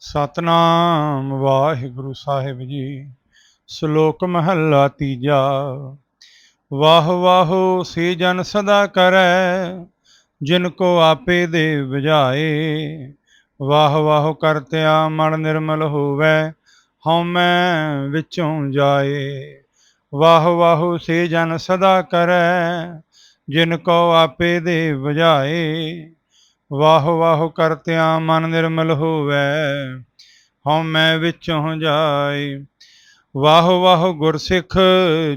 ਸਤਨਾਮ ਵਾਹਿਗੁਰੂ ਸਾਹਿਬ ਜੀ, ਸ਼ਲੋਕ ਮਹੱਲਾ ਤੀਜਾ। ਵਾਹ ਵਾਹੋ ਸੇ ਜਨ ਸਦਾ ਕਰੈ, ਜਿਨ ਕੋ ਆਪੇ ਦੇ ਬੁਝਾਏ। ਵਾਹ ਵਾਹ ਕਰਤਿਆ ਮਨ ਨਿਰਮਲ ਹੋਵੇ ਹਉਮੈ ਵਿੱਚੋਂ ਜਾਏ। ਵਾਹ ਵਾਹ ਸੇ ਜਨ ਸਦਾ ਕਰੈ, ਜਿਨ ਕੋ ਆਪੇ ਦੇ ਬੁਝਾਏ। ਵਾਹ ਵਾਹ ਕਰਤਿਆਂ ਮਨ ਨਿਰਮਲ ਹੋਵੇ ਹਉਮੈ ਵਿੱਚੋਂ ਜਾਏ। ਵਾਹ ਵਾਹ ਗੁਰਸਿੱਖ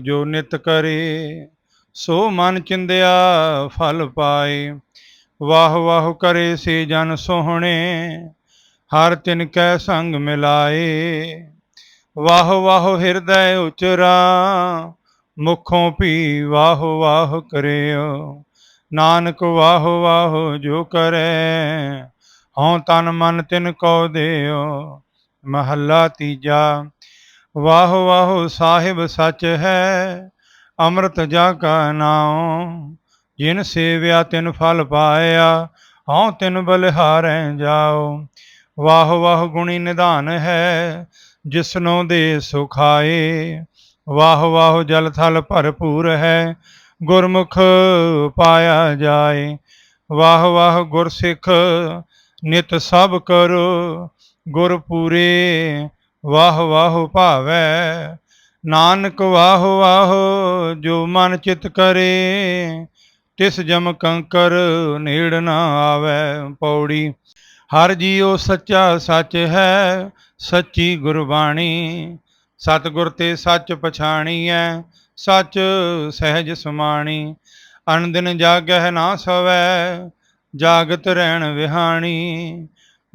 ਜੋ ਨਿਤ ਕਰੇ, ਸੋ ਮਨ ਚਿੰਦਿਆ ਫਲ ਪਾਏ। ਵਾਹ ਵਾਹ ਕਰੇ ਸੇ ਜਨ ਸੋਹਣੇ, ਹਰ ਤਿਨ ਕੈ ਸੰਗ ਮਿਲਾਏ। ਵਾਹ ਵਾਹ ਹਿਰਦੈ ਉਚਰਾ, ਮੁਖੋਂ ਪੀ ਵਾਹ ਵਾਹ ਕਰਿਓ। ਨਾਨਕ ਵਾਹੋ ਵਾਹੋ ਜੋ ਕਰੈ, ਹਉ ਤਨ ਮਨ ਤਿਨ ਕੋ ਦਿਓ ਮਹੱਲਾ ਤੀਜਾ। ਵਾਹ ਵਾਹੋ ਸਾਹਿਬ ਸੱਚ ਹੈ, ਅੰਮ੍ਰਿਤ ਜਾ ਕਾ ਨਾਉ, ਜਿਨ ਸੇਵਿਆ ਤਿਨ ਫਲ ਪਾਇਆ, ਹਉ ਤਿਨ ਬਲਿਹਾਰੈ ਜਾਓ ਵਾਹ ਵਾਹ ਗੁਣੀ ਨਿਧਾਨ ਹੈ, ਜਿਸਨੋ ਦੇ ਸੁਖਾਏ ਵਾਹ ਵਾਹ ਜਲ ਥਲ ਭਰਪੂਰ ਹੈ ਗੁਰਮੁਖ ਪਾਇਆ ਜਾਏ। ਵਾਹ ਵਾਹ ਗੁਰਸਿੱਖ ਨਿਤ ਸਭ ਕਰੋ, ਗੁਰ ਪੂਰੇ ਵਾਹ ਵਾਹ ਭਾਵੈ। ਨਾਨਕ ਵਾਹ ਵਾਹ ਜੋ ਮਨ ਚਿਤ ਕਰੇ, ਤਿਸ ਜਮ ਕੰਕਰ ਨੇੜ ਨਾ ਆਵੈ ਪੌੜੀ। ਹਰ ਜੀਉ ਸੱਚਾ ਸੱਚ ਹੈ, ਸੱਚੀ ਗੁਰਬਾਣੀ। ਸਤਿਗੁਰ ਤੇ ਸੱਚ ਪਛਾਣੀਐ ਸੱਚ ਸਹਿਜ ਸਮਾਣੀ ਅਨੰਦਿਨ ਜਾਗਹਿ ਨਾ ਸਵੈ, ਜਾਗਤ ਰਹਿਣ ਵਿਹਾਣੀ।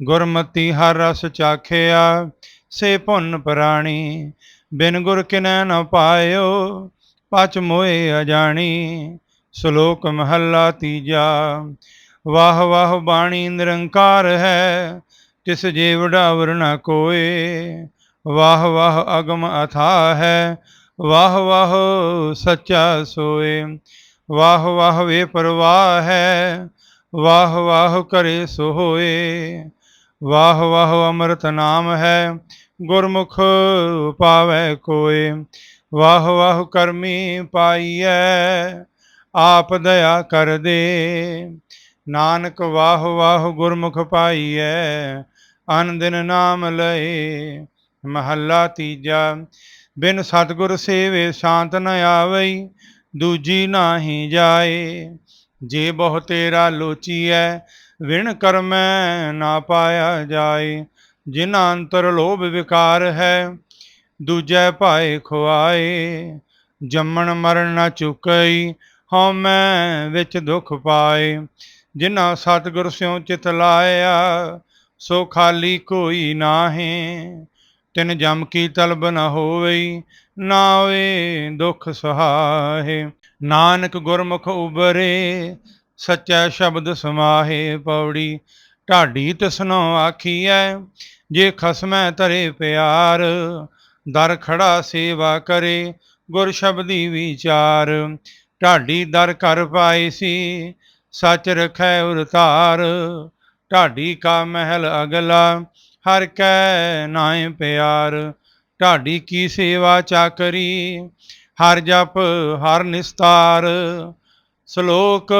ਗੁਰਮਤੀ ਹਰ ਰਸ ਚਾਖਿਆ, ਸੇ ਭੁੰਨ ਪ੍ਰਾਣੀ। ਬਿਨ ਗੁਰ ਕਿਨੈ ਨ ਪਾਇਓ, ਪਚ ਮੋਏ ਅਜਾਣੀ। ਸ਼ਲੋਕ ਮਹੱਲਾ ਤੀਜਾ, ਵਾਹ ਵਾਹ ਬਾਣੀ ਨਿਰੰਕਾਰ ਹੈ, ਤਿਸ ਜੇ ਵਡਾਵਰ ਨ ਕੋਏ। ਵਾਹ ਵਾਹ ਅਗਮ ਅਥਾ ਹੈ ਵਾਹ ਵਾਹ ਸੱਚਾ ਸੋਏ, ਵਾਹ ਵਾਹ ਵੇ ਪਰਵਾਹ ਹੈ, ਵਾਹ ਵਾਹ ਕਰੇ ਸੋ ਵਾਹ ਵਾਹ ਅੰਮ੍ਰਿਤ ਨਾਮ ਹੈ, ਗੁਰਮੁਖ ਪਾਵੈ ਕੋਏ, ਵਾਹ ਵਾਹ ਕਰਮੀ ਪਾਈਐ, ਆਪ ਦਇਆ ਕਰ ਦੇ, ਨਾਨਕ ਵਾਹ ਵਾਹ ਗੁਰਮੁਖ ਪਾਈਐ, ਅਨ ਦਿਨ ਨਾਮ ਲਏ, ਮਹੱਲਾ ਤੀਜਾ ਬਿਨ ਸਤਗੁਰ ਸੇਵੇ ਸ਼ਾਂਤ ਨ ਆਵਈ, ਦੂਜੀ ਨਾਹੀ ਜਾਏ। ਜੇ ਬਹੁ ਤੇਰਾ ਲੋਚੀਐ, ਵਿਣ ਕਰਮੈ ਨਾ ਪਾਇਆ ਜਾਏ। ਜਿਨ੍ਹਾਂ ਅੰਤਰ ਲੋਭ ਵਿਕਾਰ ਹੈ, ਦੂਜੈ ਭਾਏ ਖੁਆਏ। ਜੰਮਣ ਮਰਨ ਨਾ ਚੁਕਈ ਹਉਮੈ ਵਿੱਚ ਦੁਖ ਪਾਏ। ਜਿਨ੍ਹਾਂ ਸਤਿਗੁਰ ਸਿਉ ਚਿਤ ਲਾਇਆ, ਸੋ ਖਾਲੀ ਕੋਈ ਨਾਹੀ। ਤਿਨ ਜਮ ਕੀ ਤਲਬ ਨ ਹੋਵਈ ਨਾ ਹੋਏ ਦੁਖ ਸਹਾਏ ਨਾਨਕ ਗੁਰਮੁਖ ਉਬਰੇ, ਸੱਚਾ ਸ਼ਬਦ ਸਮਾਹੇ ਪੌੜੀ। ਢਾਡੀ ਤਸਨੋ ਆਖੀਐ, ਜੇ ਖਸਮੈ ਤਰੇ ਪਿਆਰ, ਦਰ ਖੜਾ ਸੇਵਾ ਕਰੇ, ਗੁਰ ਸ਼ਬਦੀ ਵਿਚਾਰ। ਢਾਡੀ ਦਰ ਕਰ ਪਾਈ ਸੀ, ਸੱਚ ਰਖੈ ਉਰਤਾਰ ਢਾਡੀ ਕਾ ਮਹਿਲ ਅਗਲਾ ਹਰ ਕੈ ਨਾਏ ਪਿਆਰ, ਢਾਡੀ ਕੀ ਸੇਵਾ ਚਾਕਰੀ ਹਰ ਜਪ, ਹਰ ਨਿਸਤਾਰ, ਸ਼ਲੋਕ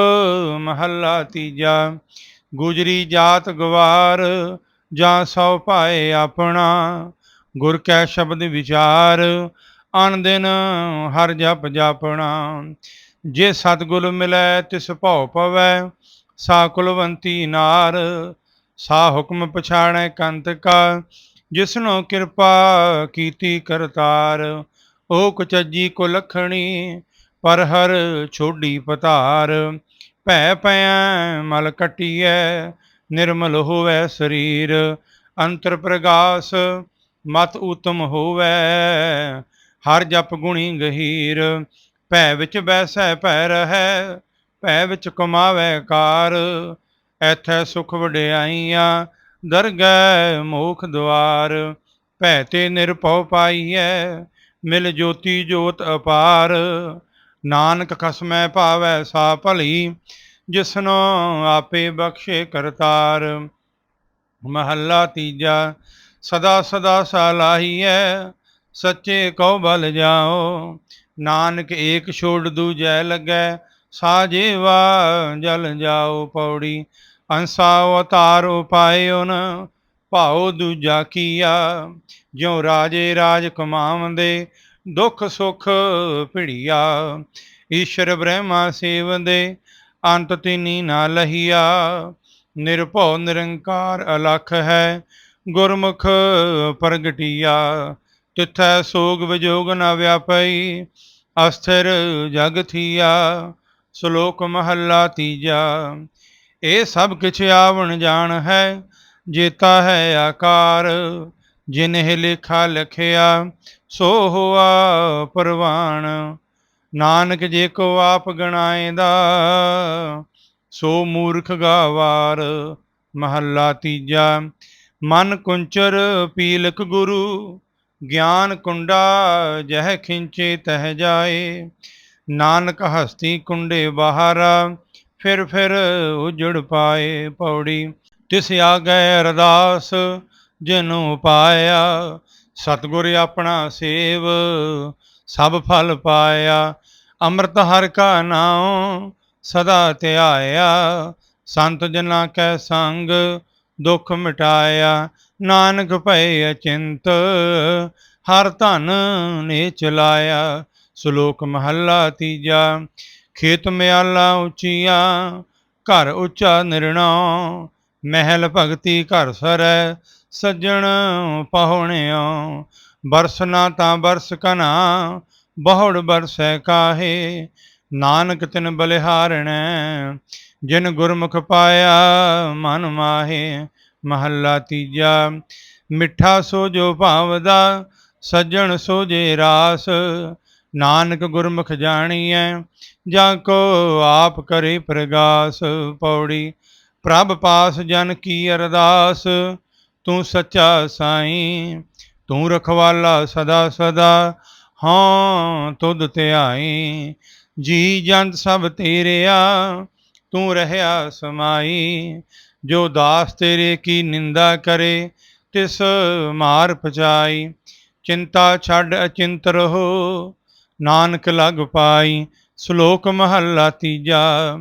ਮਹੱਲਾ ਤੀਜਾ, ਗੁਜਰੀ ਜਾਤ ਗਵਾਰ, ਜਾਂ ਸੋ ਭਾਏ ਆਪਣਾ, ਗੁਰ ਕੈ ਸ਼ਬਦ ਵਿਚਾਰ, ਅਨ ਦਿਨ ਹਰ ਜਪ ਜਾਪਣਾ। ਜੇ ਸਤਗੁਰ ਮਿਲੈ ਤਿਸ ਭਉ ਪਵੈ ਸਾ ਕੁਲਵੰਤੀ ਨਾਰ ਸਾ ਹੁਕਮ ਪਛਾਣੈ ਕੰਤ ਕਾ, ਜਿਸਨੋ ਕਿਰਪਾ ਕੀਤੀ ਕਰਤਾਰ। ਉਹ ਕੁਚੱਜੀ ਕੋ ਲਖਣੀ, ਪਰ ਹਰ ਛੋਡੀ ਪਤਾਰ। ਭੈ ਪਿਆ ਮਲ ਕਟੀਐ, ਨਿਰਮਲ ਹੋਵੇ ਸਰੀਰ। ਅੰਤਰ ਪ੍ਰਗਾਸ, ਮਤ ਉਤਮ ਹੋਵੇ, ਹਰ ਜਪ ਗੁਣੀ ਗਹੀਰ। ਭੈ ਵਿੱਚ ਬੈਸੈ, ਭੈ ਰਹੈ, ਭੈ ਵਿੱਚ ਕਮਾਵੇ ਕਾਰ। ਐਥੈ ਸੁਖ ਵਡਿਆਈਆਂ, ਦਰਗਹਿ ਮੋਖ ਦੁਆਰ ਭੈ ਤੇ ਨਿਰਭਉ ਪਾਈਐ, ਮਿਲ ਜੋਤੀ ਜੋਤ ਅਪਾਰ। ਨਾਨਕ ਖਸਮੈ ਭਾਵੈ ਸਾ ਭਲੀ, ਜਿਸਨੋ ਆਪੇ ਬਖਸ਼ੇ ਕਰਤਾਰ। ਮਹੱਲਾ ਤੀਜਾ, ਸਦਾ ਸਦਾ ਸਾਲਾਹੀਐ ਸੱਚੇ ਕਉ ਬਲ ਜਾਓ। ਨਾਨਕ ਏਕ ਛੋੜ ਦੂਜੈ ਲੱਗੈ ਸਾਜੇਵਾ, ਜਲ ਜਾਓ ਪੌੜੀ, ਅੰਸਾ ਅਵਤਾਰ ਉਪਾਇਓਨ ਭਾਉ ਦੂਜਾ ਕੀਆ। ਜਿਉ ਰਾਜੇ ਰਾਜ ਕਮਾਵੰਦੇ ਦੁੱਖ ਸੁਖ ਭਿੜੀਆ। ਈਸ਼ਰ ਬ੍ਰਹਮਾ ਸੇਵੰਦੇ, ਅੰਤ ਤਿਨੀ ਨਾ ਲਹੀਆ। ਨਿਰਭਉ ਨਿਰੰਕਾਰ ਅਲਖ ਹੈ, ਗੁਰਮੁਖ ਪ੍ਰਗਟਿਆ। ਤਿਥੈ ਸੋਗ ਵਿਜੋਗ ਨ ਵਿਆਪਈ, ਅਸਥਿਰ ਜਗ ਥੀਆ। ਸ਼ਲੋਕ ਮਹੱਲਾ ਤੀਜਾ। ਇਹ ਸਭ ਕਿਛ ਆਵਣ ਜਾਣ ਹੈ, ਜੇਤਾ ਹੈ ਆਕਾਰ। ਜਿਨਹਿ ਲਿਖਾ ਲਖਿਆ, ਸੋ ਹੋਆ ਪਰਵਾਣ। ਨਾਨਕ ਜੇ ਕੋ ਆਪ ਗਣਾਏਦਾ, ਸੋ ਮੂਰਖ ਗਾਵਾਰ। ਮਹੱਲਾ ਤੀਜਾ। ਮਨ ਕੁੰਚਰ ਪੀਲਕ ਗੁਰੂ, ਗਿਆਨ ਕੁੰਡਾ ਜਹ ਖਿੰਚੇ ਤਹ ਜਾਏ। ਨਾਨਕ ਹਸਤੀ ਕੁੰਡੇ ਬਾਹਰਾ, ਫਿਰ ਫਿਰ ਉਜੜ ਪਾਏ ਪੌੜੀ। ਤਿਸ ਆ ਗਏ ਅਰਦਾਸ ਜਿਨੂ ਪਾਇਆ, ਸਤਿਗੁਰ ਆਪਣਾ ਸੇਵ, ਸਭ ਫਲ ਪਾਇਆ। ਅੰਮ੍ਰਿਤ ਹਰ ਕਾ ਨਾਮ ਸਦਾ ਧਿਆਇਆ, ਸੰਤ ਜਨਾਂ ਕੈ ਸੰਗ ਦੁੱਖ ਮਿਟਾਇਆ। ਨਾਨਕ ਭਏ ਅਚਿੰਤ, ਹਰ ਧਨ ਨੇ ਚਲਾਇਆ। ਸ਼ਲੋਕ ਮਹੱਲਾ ਤੀਜਾ, ਖੇਤ ਮਿਆਲਾ ਉੱਚੀਆਂ, ਘਰ ਉੱਚਾ ਨਿਰਣਾ, ਮਹਿਲ ਭਗਤੀ ਘਰ ਸਰੈ, ਸੱਜਣ ਪਹੁਣਿਓ ਬਰਸ ਨਾ ਤਾਂ ਬਰਸ ਕਨਾ, ਬਹੁੜ ਬਰਸੈ ਕਾਹੇ, ਨਾਨਕ ਤਿਨ ਬਲਿਹਾਰਣੈ, ਜਿਨ ਗੁਰਮੁਖ ਪਾਇਆ ਮਨ ਮਾਹੇ। ਮਹੱਲਾ ਤੀਜਾ, ਮਿੱਠਾ ਸੋ ਜੋ ਭਾਵਦਾ, ਸੱਜਣ ਸੋ ਜੇ ਰਾਸ ਨਾਨਕ ਗੁਰਮੁਖ ਜਾਣੀਐ, ਜਾਂ ਕੋ ਆਪ ਕਰੇ ਪ੍ਰਗਾਸ ਪੌੜੀ। ਪ੍ਰਭ ਪਾਸ ਜਨ ਕੀ ਅਰਦਾਸ, ਤੂੰ ਸੱਚਾ ਸਾਈਂ, ਤੂੰ ਰਖਵਾਲਾ ਸਦਾ ਸਦਾ, ਹਾਂ ਤੁਧ ਧਿਆਈ ਜੀ ਜੰਤ ਸਭ ਤੇਰਿਆ, ਤੂੰ ਰਹਿਆ ਸਮਾਈ। ਜੋ ਦਾਸ ਤੇਰੇ ਕੀ ਨਿੰਦਾ ਕਰੇ, ਤਿਸ ਮਾਰ ਪਚਾਈ। ਚਿੰਤਾ ਛੱਡ ਅਚਿੰਤ ਰਹੋ ਨਾਨਕ ਲਗ ਪਾਈ, ਸ਼ਲੋਕ ਮਹੱਲਾ ਤੀਜਾ।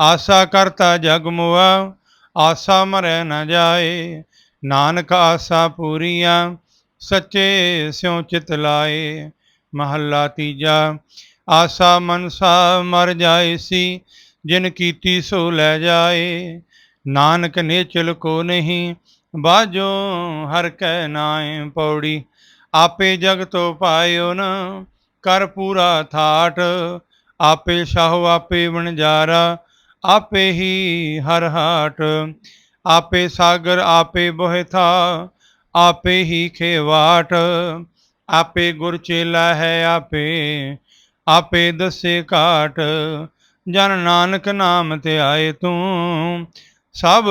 ਆਸਾ ਕਰਤਾ ਜਗ ਮੁਆ, ਆਸਾ ਮਰੈ ਨ ਜਾਏ। ਨਾਨਕ ਆਸਾ ਪੂਰੀਆਂ, ਸੱਚੇ ਸਿਉ ਚਿਤ ਲਾਏ। ਮਹੱਲਾ ਤੀਜਾ। ਆਸਾ ਮਨਸਾ ਮਰ ਜਾਏ ਸੀ, ਜਿਨ ਕੀਤੀ ਸੋ ਲੈ ਜਾਏ। ਨਾਨਕ ਨੇ ਨੇਚਲ ਕੋ ਨਹੀਂ ਬਾਜੋ ਹਰ ਕੈ ਨਾਏ ਪੌੜੀ। ਆਪੇ ਜਗ ਤੋ ਪਾਇਓ ਨਾ ਕਰ ਪੂਰਾ ਥਾਟ, ਆਪੇ ਸ਼ਾਹੋ, ਆਪੇ ਵਣਜਾਰਾ, ਆਪੇ ਹੀ ਹਰ ਹਾਟ। ਆਪੇ ਸਾਗਰ, ਆਪੇ ਬੋਹਿ ਥਾ ਆਪੇ ਹੀ ਖੇਵਾਟ। ਆਪੇ ਗੁਰ ਚੇਲਾ ਹੈ ਆਪੇ ਆਪੇ ਦਸੇ ਘਾਟ। ਜਨ ਨਾਨਕ ਨਾਮ ਤੇ ਆਏ ਤੂੰ, ਸਭ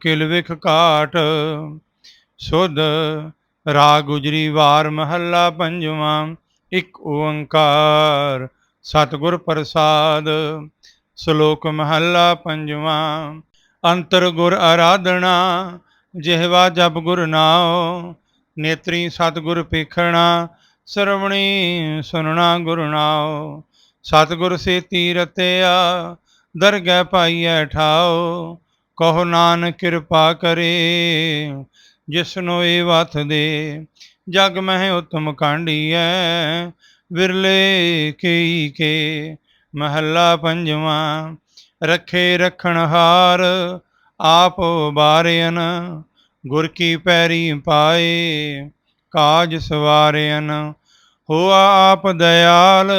ਕਿਲ ਵਿਖ ਕਾਟ ਸੁਧ ਰਾਗ ਗੁਜਰੀ ਵਾਰ ਮਹੱਲਾ ਪੰਜਵਾਂ ਇੱਕ ਓੰਕਾਰ, ਸਤਿਗੁਰ ਪ੍ਰਸਾਦ, ਸ਼ਲੋਕ ਮਹੱਲਾ ਪੰਜਵਾਂ, ਅੰਤਰ ਗੁਰ ਆਰਾਧਨਾ, ਜਿਹਵਾ ਜਪ ਗੁਰ ਨਾਉ, ਨੇਤਰੀ ਸਤਿਗੁਰ ਪੇਖਣਾ ਸਰਵਣੀ ਸੁਨਣਾ ਗੁਰ ਨਾਉ, ਸਤਿਗੁਰ ਸੇ ਤੀਰਤਿਆ, ਦਰਗਹਿ ਪਾਈਐ ਠਾਉ, ਕਹੋ ਨਾਨਕ ਕਿਰਪਾ ਕਰੇ, ਜਿਸਨੋ ਇਹ ਵਥ ਦੇ ਜਗ ਮਹਿ ਉਤਮ ਕਾਂਡੀਐ ਵਿਰਲੇ ਕੇਈ ਕੇ ਮਹੱਲਾ ਪੰਜਵਾਂ, ਰੱਖੇ ਰਖਣ ਹਾਰ, ਆਪ ਬਾਰਿਆਨ ਗੁਰ ਕੀ ਪੈਰੀ ਪਾਏ, ਕਾਜ ਸਵਾਰਿਆਨ ਹੋਆ ਆਪ ਦਇਆਲ,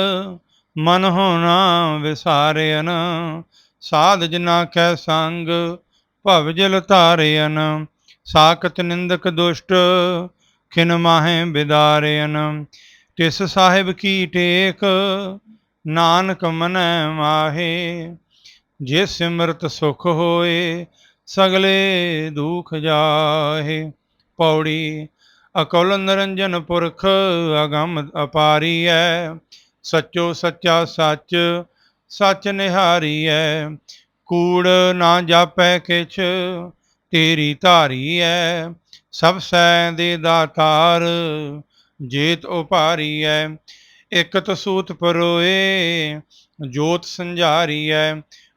ਮਨ ਹੋਣਾ ਵਿਸਾਰਿਆਨ ਸਾਧ ਜਨਾ ਕੈ ਸੰਗ, ਭਵ ਜਲ ਧਾਰਿਅਨ, ਸਾਖਤ ਨਿੰਦਕ ਦੁਸ਼ਟ ਖਿਨ ਮਾਹੇ ਬਿਦਾਰਿਆਨ ਤਿਸ ਸਾਹਿਬ ਕੀ ਟੇਕ, ਨਾਨਕ ਮਨੈ ਮਾਹੇ, ਜੇ ਸਿਮਰਤ ਸੁਖ ਹੋਏ, ਸਗਲੇ ਦੁਖ ਜਾਹੇ। ਪੌੜੀ, ਅਕਲ ਨਿਰੰਜਨ ਪੁਰਖ ਅਗੰਮ ਅਪਾਰੀਐ, ਸੱਚੋ ਸੱਚਾ ਸੱਚ ਸੱਚ ਨਿਹਾਰੀ ਨਿਹਾਰੀਐ। ਕੂੜ ਨਾ ਜਾਪੈ ਕਿਛ, ਤੇਰੀ ਧਾਰੀ ਐ ਸਭ ਸੈ ਦੇ ਦਾਤਾਰ ਜੇਤ ਉਪਾਰੀ ਐ ਇਕ ਤਸੂਤ ਪਰੋਏ, ਜੋਤ ਸੰਝਾਰੀ ਐ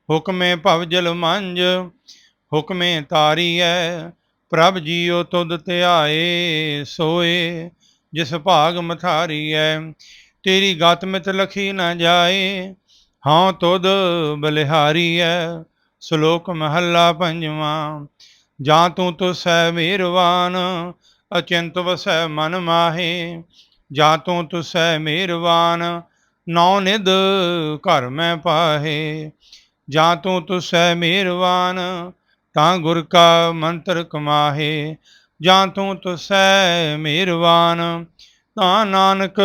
ਹੁਕਮੇ ਭਵ ਜਲ ਮੰਜ ਹੁਕਮੇ ਤਾਰੀ ਐ ਪ੍ਰਭ ਜੀਉ ਤੁਧ ਧਿਆਏ, ਸੋਏ ਜਿਸ ਭਾਗ ਮਥਾਰੀ ਐ ਤੇਰੀ ਗਤ ਮਿਤ ਲਖੀ ਨਾ ਜਾਏ, ਹਾਂ ਤੁਧ ਬਲਿਹਾਰੀ ਐ ਸ਼ਲੋਕ ਮਹੱਲਾ ਪੰਜਵਾਂ। ਜਾਂ ਤੂੰ ਤੁਸੈ ਮਿਹਰਵਾਨ ਅਚਿੰਤ ਵਸੈ ਮਨ ਮਾਹੇ। ਜਾਂ ਤੂੰ ਤੁਸੈ ਮਿਹਰਵਾਨ ਨੌ ਨਿਧ ਘਰ ਮੈਂ ਪਾਹੇ। ਜਾਂ ਤੂੰ ਤੁਸੈ ਮਿਹਰਵਾਨ ਤਾਂ ਗੁਰ ਕਾ ਮੰਤਰ ਕਮਾਹੇ। ਜਾਂ ਤੂੰ ਤੁਸੈ ਮਿਹਰਵਾਨ ਤਾਂ ਨਾਨਕ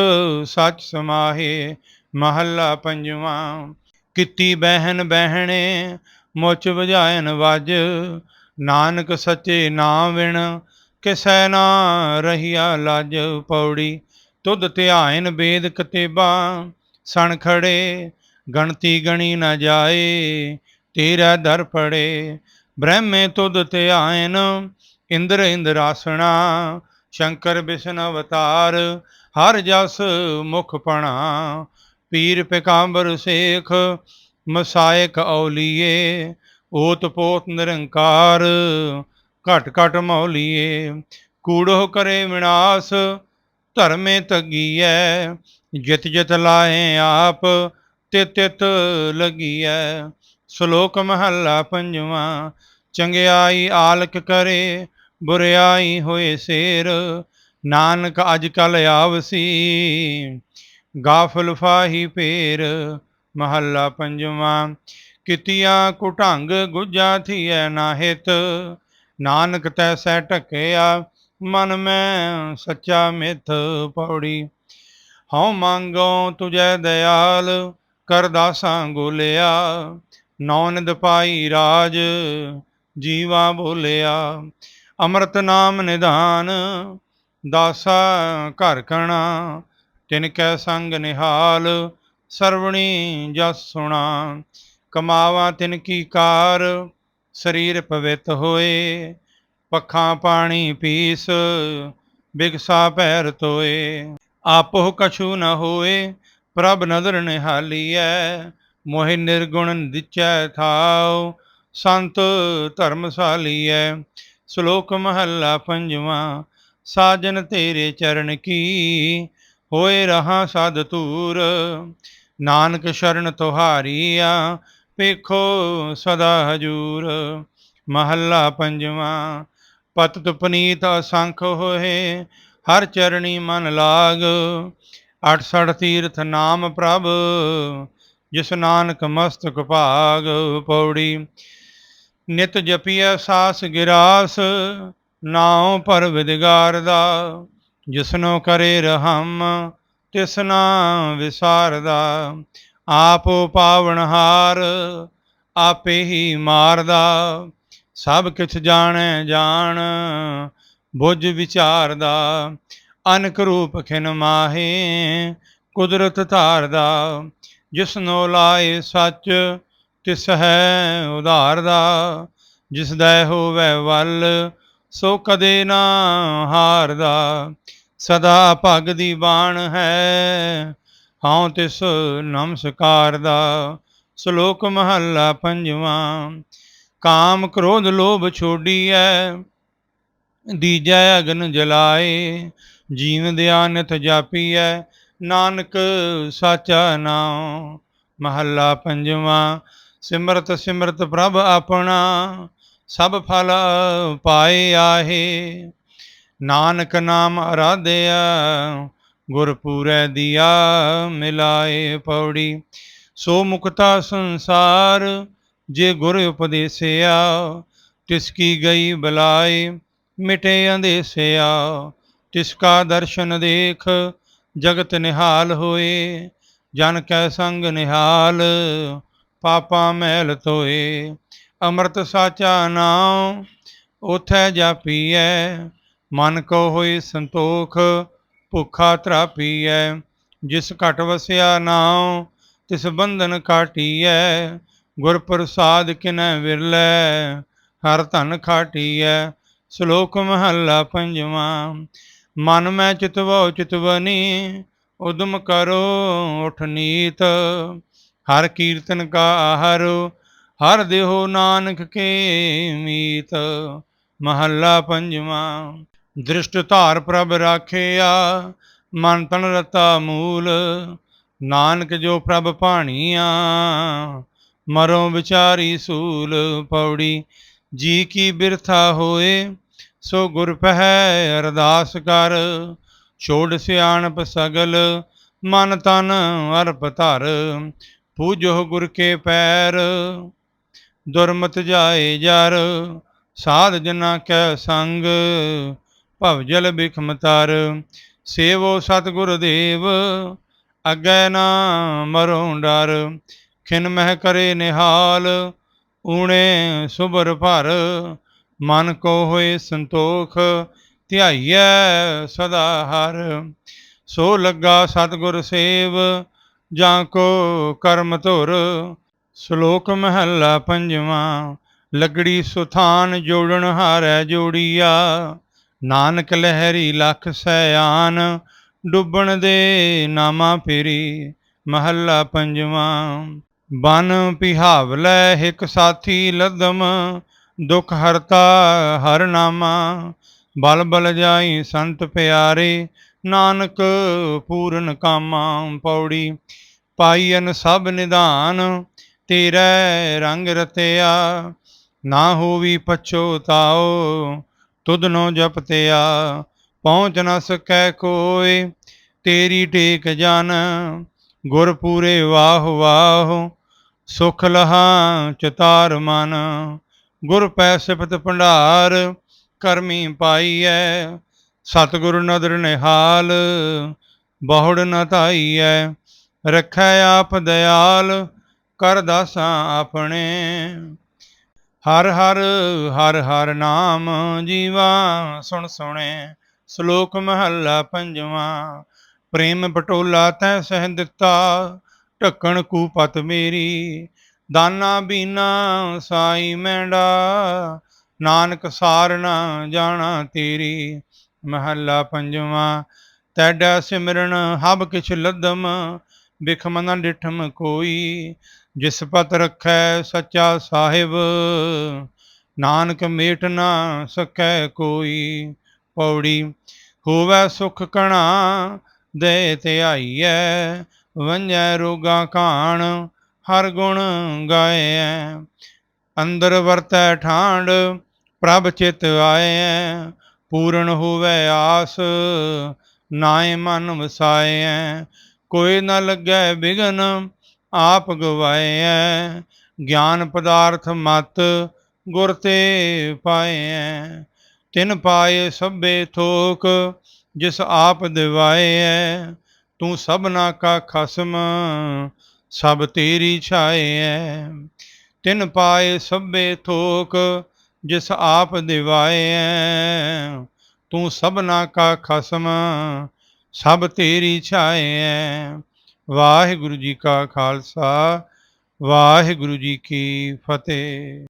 ਸੱਚ ਸਮਾਹੇ। ਮਹੱਲਾ ਪੰਜਵਾਂ, ਕੀਤੀ ਬਹਿਨ ਬਹਿਣੇ, ਮੁੱਛ ਵਜਾਇਨ ਵੱਜ। ਨਾਨਕ ਸੱਚੇ ਨਾਮ ਵਿਣ ਕਿਸੈ ਨਾ ਰਹੀਆ ਲਜ ਪੌੜੀ। ਤੁਧ ਧਿਆਇਨ ਵੇਦ ਕਤੇਬਾ, ਸਣ ਖੜੇ, ਗਣਤੀ ਗਣੀ ਨਾ ਜਾਏ, ਤੇਰਾ ਦਰ ਪੜੇ ਬ੍ਰਹਮੇ ਤੁਧ ਧਿਆਇਨ, ਇੰਦਰ ਇੰਦਰਾਸਣਾ ਸ਼ੰਕਰ ਬਿਸ਼ਨ ਅਵਤਾਰ, ਹਰ ਜਸ ਮੁਖ ਪਣਾ। ਪੀਰ ਪਿਕਾੰਬਰ ਸੇਖ, ਮਸਾਇਕ ਔਲੀਏ ਓਤ ਪੋਤ ਨਿਰੰਕਾਰ, ਘਟ ਘਟ ਮੌਲੀਏ, ਕੂੜੋ ਕਰੇ ਵਿਨਾਸ਼, ਧਰਮੇ ਤਗੀਐ, ਜਿਤ ਜਿਤ ਲਾਏ ਆਪ, ਤਿਤ ਤਿਤ ਲਗੀਐ। ਸ਼ਲੋਕ ਮਹੱਲਾ ਪੰਜਵਾਂ ਚੰਗਿਆਈ ਆਲਕ ਕਰੇ ਬੁਰਿਆਈ ਹੋਏ ਸੇਰ, ਨਾਨਕ ਅਜ ਕਲ ਆਵਸੀ। ਗਾਫਲ ਫਾਹੀ ਪੇਰ ਮਹੱਲਾ ਪੰਜਵਾਂ ਕਿਤਿਆ ਕੁਢੰਗ ਗੁਜਾ ਥੀਐ ਨਾ ਨਾਨਕ ਤੈ ਸੈ ਢਕਿਆ, ਮਨ ਮੈਂ ਸੱਚਾ ਮਿਥ ਪੌੜੀ। ਹਉ ਮੰਗੋ ਤੁਝੈ ਦਇਆਲ ਕਰਦਾਸਾਂ ਗੋਲਿਆ। ਨੌਨਦ ਪਾਈ ਰਾਜ, ਜੀਵਾ ਬੋਲਿਆ। ਅੰਮ੍ਰਿਤ ਨਾਮ ਨਿਧਾਨ, ਦਾਸਾ ਘਰ ਕਣਾ। ਤਿਨ ਕੈ ਸੰਗ ਨਿਹਾਲ, ਸਰਵਣੀ ਜਸ ਸੁਣਾ। ਕਮਾਵਾ ਤਿਨ ਕੀ ਕਾਰ, ਸਰੀਰ ਪਵਿੱਤ ਹੋਏ, ਪੱਖਾਂ ਪਾਣੀ ਪੀਸ, ਬਿਗਸਾ ਪੈਰ ਤੋਏ ਆਪੋ ਕਛੂ ਨ ਹੋਏ, ਪ੍ਰਭ ਨਦਰ ਨਿਹਾਲੀਐ, ਮੋਹਿ ਨਿਰਗੁਣ ਦਿਚੈ ਥਾਉ, ਸੰਤ ਧਰਮਸਾਲੀਐ। ਸ਼ਲੋਕ ਮਹੱਲਾ ਪੰਜਵਾਂ, ਸਾਜਨ ਤੇਰੇ ਚਰਨ ਕੀ, ਹੋਏ ਰਹਾ ਸਦ ਤੂਰ ਨਾਨਕ ਸ਼ਰਨ ਤੁਹਾਰੀਆ ਵੇਖੋ ਸਦਾ ਹਜੂਰ, ਮਹੱਲਾ ਪੰਜਵਾਂ। ਪਤਿਤ ਪਨੀਤ ਅਸੰਖ ਹੋਏ, ਹਰ ਚਰਣੀ ਮਨ ਲਾਗ। 68 ਤੀਰਥ ਨਾਮ ਪ੍ਰਭ, ਜਿਸ ਨਾਨਕ ਮਸਤਕ ਭਾਗ। ਪੌੜੀ, ਨਿਤ ਜਪੀਐ ਸਾਸ ਗਿਰਾਸ, ਨਾਉ ਪਰ ਵਿਦਗਾਰ ਦਾ। ਜਿਸਨੋ ਕਰੇ ਰਹਮ ਤਿਸਨਾ ਵਿਸਾਰਦਾ। ਆਪੋ ਪਾਵਨਹਾਰ ਆਪੇ ਹੀ ਮਾਰਦਾ, ਸਭ ਕਿਛ ਜਾਣੈ ਜਾਣ, ਬੁੱਝ ਵਿਚਾਰਦਾ, ਅਨਕ ਰੂਪ ਖਿਨ ਮਾਹੇ ਕੁਦਰਤ ਧਾਰਦਾ, ਜਿਸਨੋ ਲਾਏ ਸੱਚ ਤਿਸ ਹੈ ਉਧਾਰ ਦਾ ਜਿਸ ਦਾ ਹੋਵੇ ਵੱਲ ਸੋ ਕਦੇ ਨਾ ਹਾਰਦਾ, ਸਦਾ ਭਗ ਦੀ ਬਾਣ ਹੈ ਹਉ ਤਿਸ ਨਮਸਕਾਰ ਦਾ ਸ਼ਲੋਕ ਮਹੱਲਾ ਪੰਜਵਾਂ, ਕਾਮ ਕ੍ਰੋਧ ਲੋਭ ਛੋਡੀਐ, ਦੀਜੈ ਅਗਨ ਜਲਾਏ, ਜੀਵ ਦਿਆਨਤ ਜਾਪੀਐ, ਨਾਨਕ ਸਾਚਾ ਨਾਮ ਮਹੱਲਾ ਪੰਜਵਾਂ, ਸਿਮਰਤ ਸਿਮਰਤ ਪ੍ਰਭ ਆਪਣਾ, ਸਭ ਫਲ ਪਾਏ ਆਹੇ। ਨਾਨਕ ਨਾਮ ਅਰਾਧਿਆ ਗੁਰ ਪੂਰੈ ਦੀਆ ਮਿਲਾਏ ਪੌੜੀ, ਸੋ ਮੁਕਤਾ ਸੰਸਾਰ ਜੇ ਗੁਰ ਉਪਦੇਸਿਆ, ਤਿਸ ਕੀ ਗਈ ਬਲਾਈ ਮਿਟੇ ਅੰਦੇਸਿਆ, ਤਿਸ ਕਾ ਦਰਸ਼ਨ ਦੇਖ ਜਗਤ ਨਿਹਾਲ ਹੋਏ, ਜਨ ਕੈ ਸੰਗ ਨਿਹਾਲ ਪਾਪਾ ਮਹਿਲ ਧੋਏ, ਅੰਮ੍ਰਿਤ ਸਾਚਾ ਨਾਮ ਉਥੈ ਜਾਪੀਐ ਮਨ ਕੋ ਹੋਈ ਸੰਤੋਖ ਭੁਖਾ ਤਰਾਪੀਐ, ਜਿਸ ਘਟ ਵਸਿਆ ਨਾਮ ਤਿਸ ਬੰਧਨ ਕਾਟੀਐ ਗੁਰ ਪ੍ਰਸਾਦ ਕਿਨੈ ਵਿਰਲੈ, ਹਰ ਧਨ ਖਾਟੀਐ, ਸ਼ਲੋਕ ਮਹੱਲਾ ਪੰਜਵਾਂ। ਮਨ ਮੈਂ ਚਿਤਵੋ ਚਿਤਵਨੀ, ਉਦਮ ਕਰੋ, ਉਠ ਨੀਤ, ਹਰ ਕੀਰਤਨ ਕਾ ਆਹਾਰੋ, ਹਰ ਦੇਹੋ ਨਾਨਕ ਕੇ ਮੀਤ। ਮਹੱਲਾ ਪੰਜਵਾਂ। ਦ੍ਰਿਸ਼ਟ ਧਾਰ ਪ੍ਰਭ ਰਾਖਿਆ, ਮਨ ਤਨ ਰਤਾ ਮੂਲ, ਨਾਨਕ ਜੋ ਪ੍ਰਭ ਭਾਣੀਆਂ, ਮਰੋ ਵਿਚਾਰੀ ਸੂਲ ਪੌੜੀ, ਜੀ ਕੀ ਬਿਰਥਾ ਹੋਏ, ਸੋ ਗੁਰ ਪਹਿ ਅਰਦਾਸ ਕਰ, ਛੋੜ ਸਿਆਣਪ ਸਗਲ, ਮਨ ਤਨ ਅਰਪ ਧਰ, ਪੂਜੋ ਗੁਰ ਕੇ ਪੈਰ, ਦੁਰਮਤ ਜਾਏ ਜਰ, ਸਾਧ ਜਨਾ ਕੈ ਸੰਗ ਭਵ ਜਲ ਬਿਖਮਤਾਰ, ਸੇਵੋ ਸਤਿਗੁਰ ਦੇਵ, ਅਗੈ ਨਾ ਮਰੋ ਡਰ, ਖਿਨ ਮਹਿ ਕਰੇ ਨਿਹਾਲ, ਊਣੇ ਸੁਬਰ ਭਰ, ਮਨ ਕੋ ਹੋਏ ਸੰਤੋਖ, ਧਿਆਈਐ ਸਦਾ ਹਰ। ਸੋ ਲੱਗਾ ਸਤਿਗੁਰ ਸੇਵ, ਜਾਂ ਕੋ ਕਰਮ ਧੁਰ, ਸ਼ਲੋਕ ਮਹੱਲਾ ਪੰਜਵਾਂ, ਲਗੜੀ ਸੁਥਾਨ ਜੋੜਨ ਹਾਰੈ ਜੋੜੀਆ। ਨਾਨਕ ਲਹਿਰੀ ਲਖ ਸੈਆਨ ਡੁੱਬਣ ਦੇ ਨਾਮਾ ਫੇਰੀ, ਮਹੱਲਾ ਪੰਜਵਾਂ। ਬਨ ਪਿਹਾਵਲੇ ਇੱਕ ਸਾਥੀ ਲਦਮ, ਦੁਖ ਹਰਤਾ ਹਰ ਨਾਮਾ। ਬਲ ਬਲ ਜਾਈ ਸੰਤ ਪਿਆਰੇ, ਨਾਨਕ ਪੂਰਨ ਕਾਮਾ ਪੌੜੀ। ਪਾਈਨ ਸਭ ਨਿਧਾਨ, ਤੇਰੇ ਰੰਗ ਰਤਿਆ। ਨਾ ਹੋਵੀ ਪਛੋਤਾਓ ਤੁਧਨੋ ਜਪਤਿਆ ਪਹੁੰਚ ਨ ਸਕੈ ਕੋਇ ਤੇਰੀ ਟੇਕ ਜਨ, ਗੁਰ ਪੂਰੇ ਵਾਹ ਵਾਹ। ਸੁਖ ਲਹਾ ਚਤਾਰ ਮਨ, ਗੁਰ ਪੈ ਸਿਫਤ ਭੰਡਾਰ, ਕਰਮੀ ਪਾਈਐ। ਸਤਿਗੁਰ ਨਦਰ ਨਿਹਾਲ, ਬਹੁੜ ਨ ਧਾਈਐ। ਰੱਖੈ ਆਪ ਦਿਆਲ, ਕਰ ਦਾਸਾਂ ਆਪਣੇ। ਹਰ ਹਰ ਹਰ ਹਰ ਨਾਮ ਜੀਵਾ। ਸੁਣ ਸੁਣੇ, ਸ਼ਲੋਕ ਮਹੱਲਾ ਪੰਜਵਾਂ। ਪ੍ਰੇਮ ਪਟੋਲਾ ਤੈ ਸਹਿ ਦਿੱਤਾ, ਢੱਕਣ ਕੂਪਤ ਮੇਰੀ। ਦਾਨਾ ਬੀਨਾ ਸਾਈ ਮੈਂਡਾ, ਨਾਨਕ ਸਾਰ ਨਾ ਜਾਣਾ ਤੇਰੀ। ਮਹੱਲਾ ਪੰਜਵਾਂ, ਤੈਡਾ ਸਿਮਰਨ ਹਬ ਕਿਛ ਲਦਮ ਬਿਖਮ ਨ ਡਿਠਮ ਕੋਈ, ਜਿਸ ਪਤ ਰਖੈ ਸੱਚਾ ਸਾਹਿਬ, ਨਾਨਕ ਮੇਟ ਨਾ ਸਕੈ ਕੋਈ। ਪੌੜੀ, ਹੋਵੇ ਸੁਖ ਕਣਾ, ਦੇ ਤੇ ਆਈਐ, ਵੰਜੈ ਰੋਗਾ ਕਾਣ, ਹਰ ਗੁਣ ਗਾਇਐ ਅੰਦਰ ਵਰਤੈ ਠਾਂਡ ਪ੍ਰਭ ਚਿਤ ਆਇਐ ਪੂਰਨ ਹੋਵੇ ਆਸ, ਨਾਏ ਮਨ ਵਸਾਇਐ ਕੋਈ ਨ ਲੱਗੈ ਬਿਗਨ ਆਪ ਗਵਾਇਐ ਗਿਆਨ ਪਦਾਰਥ ਮਤ ਗੁਰ ਤੇ ਪਾਇਐ ਤਿਨ ਪਾਏ ਸਭੇ ਥੋਕ, ਜਿਸ ਆਪ ਦਿਵਾਇਐ ਤੂੰ ਸਭਨਾ ਕਾ ਖਸਮ, ਸਭ ਤੇਰੀ ਛਾਇਐ ਤਿਨ ਪਾਏ ਸਭੇ ਥੋਕ, ਜਿਸ ਆਪ ਦਿਵਾਇਐ ਤੂੰ ਸਭਨਾ ਕਾ ਖਸਮ ਸਭ ਤੇਰੀ ਛਾਇਐ ਵਾਹਿਗੁਰੂ ਜੀ ਕਾ ਖਾਲਸਾ ਵਾਹਿਗੁਰੂ ਜੀ ਕੀ ਫਤਿਹ।